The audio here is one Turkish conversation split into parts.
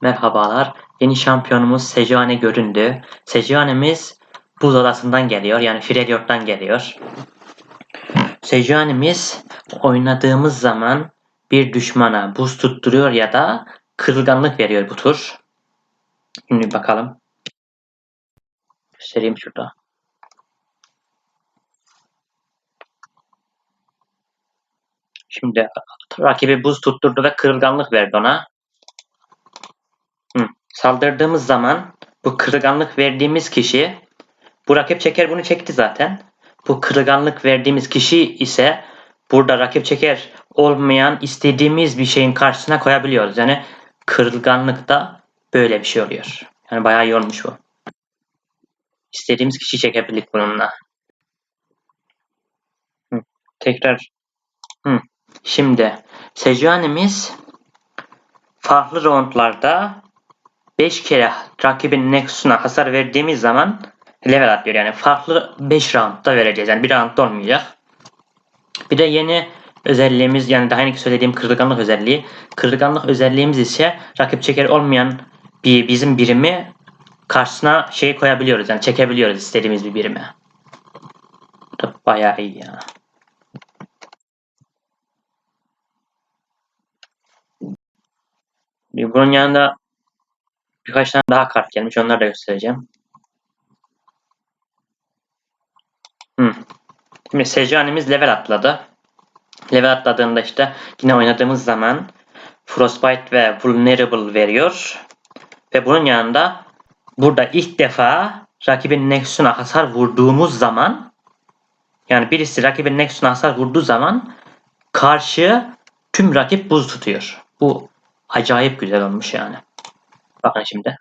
Merhabalar. Yeni şampiyonumuz Sejuani göründü. Sejuani'miz buz odasından geliyor. Yani Freljord'dan geliyor. Sejuani'miz oynadığımız zaman bir düşmana buz tutturuyor ya da kırılganlık veriyor bu tur. Şimdi bakalım. Göstereyim şurada. Şimdi rakibi buz tutturdu ve kırılganlık verdi ona. Saldırdığımız zaman bu kırılganlık verdiğimiz kişi bu rakip çeker bunu çekti zaten. Bu kırılganlık verdiğimiz kişi ise burada rakip çeker olmayan istediğimiz bir şeyin karşısına koyabiliyoruz. Yani kırılganlıkta böyle bir şey oluyor. Yani bayağı iyi olmuş bu. İstediğimiz kişi çekebildik bununla. Hı. Tekrar Hı. Şimdi Sejuani'miz farklı roundlarda 5 kere rakibin Nexus'una hasar verdiğimiz zaman level atlıyor. Yani farklı 5 roundda vereceğiz. Yani bir roundda olmayacak. Bir de yeni özelliğimiz yani daha önce söylediğim kırılganlık özelliği. Kırılganlık özelliğimiz ise rakip çeker olmayan bir bizim birimi karşısına şey koyabiliyoruz. Yani çekebiliyoruz istediğimiz bir birimi. Bu da bayağı iyi ya. Bunun yanında birkaç tane daha kart gelmiş. Onları da göstereceğim. Hmm. Şimdi Sejuani'miz level atladı. Level atladığında işte yine oynadığımız zaman Frostbite ve Vulnerable veriyor. Ve bunun yanında burada ilk defa rakibin Nexus'una hasar vurduğumuz zaman yani birisi rakibin Nexus'una hasar vurduğu zaman karşı tüm rakip buz tutuyor. Bu acayip güzel olmuş yani. Bakın şimdi.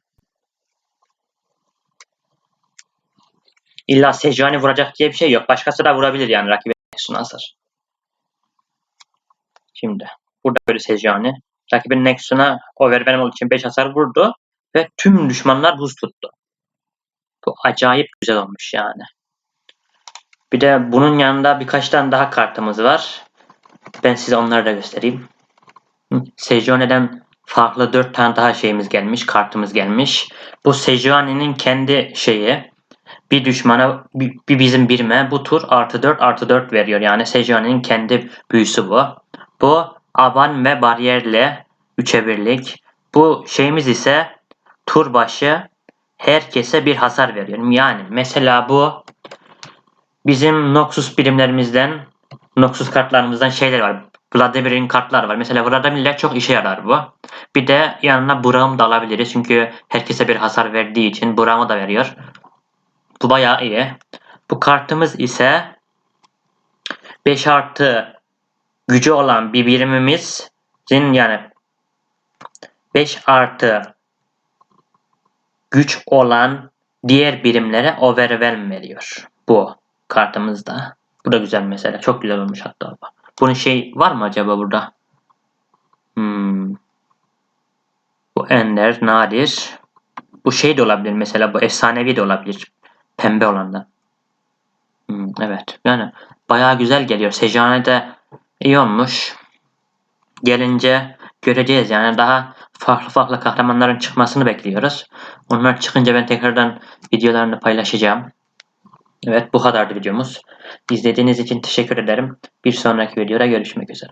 İlla Sejuani vuracak diye bir şey yok. Başkası da vurabilir yani rakibe Nexus'una hasar. Şimdi burada böyle Sejuani. Rakibin Nexus'una overwhelm olduğu için 5 hasar vurdu ve tüm düşmanlar buz tuttu. Bu acayip güzel olmuş yani. Bir de bunun yanında birkaç tane daha kartımız var. Ben size onları da göstereyim. Sejuani'den farklı 4 tane daha şeyimiz gelmiş, kartımız gelmiş. Bu Sejuani'nin kendi şeyi bir düşmana bir, bizim birime bu tur artı 4 artı 4 veriyor. Yani Sejuani'nin kendi büyüsü bu. Bu avan ve bariyerle 3'e birlik. Bu şeyimiz ise tur başı herkese bir hasar veriyor. Yani mesela bu bizim Noxus birimlerimizden Noxus kartlarımızdan şeyler var. Vladimir'in kartlar var. Mesela Vladimir'ler çok işe yarar bu. Bir de yanına Braum da alabiliriz. Çünkü herkese bir hasar verdiği için Braum'u da veriyor. Bu bayağı iyi. Bu kartımız ise 5 artı gücü olan bir birimimizin yani 5 artı güç olan diğer birimlere overwhelm veriyor. Bu kartımızda. Bu da güzel mesela. Çok güzel olmuş hatta. Bunun şey var mı acaba burada? Hmm. Bu ender, nadir. Bu şey de olabilir mesela. Bu efsanevi de olabilir. Pembe olandan. Hmm, evet. Yani bayağı güzel geliyor. Sejane de iyi olmuş. Gelince göreceğiz yani daha farklı farklı kahramanların çıkmasını bekliyoruz. Onlar çıkınca ben tekrardan videolarını paylaşacağım. Evet bu kadardı videomuz. İzlediğiniz için teşekkür ederim. Bir sonraki videoda görüşmek üzere.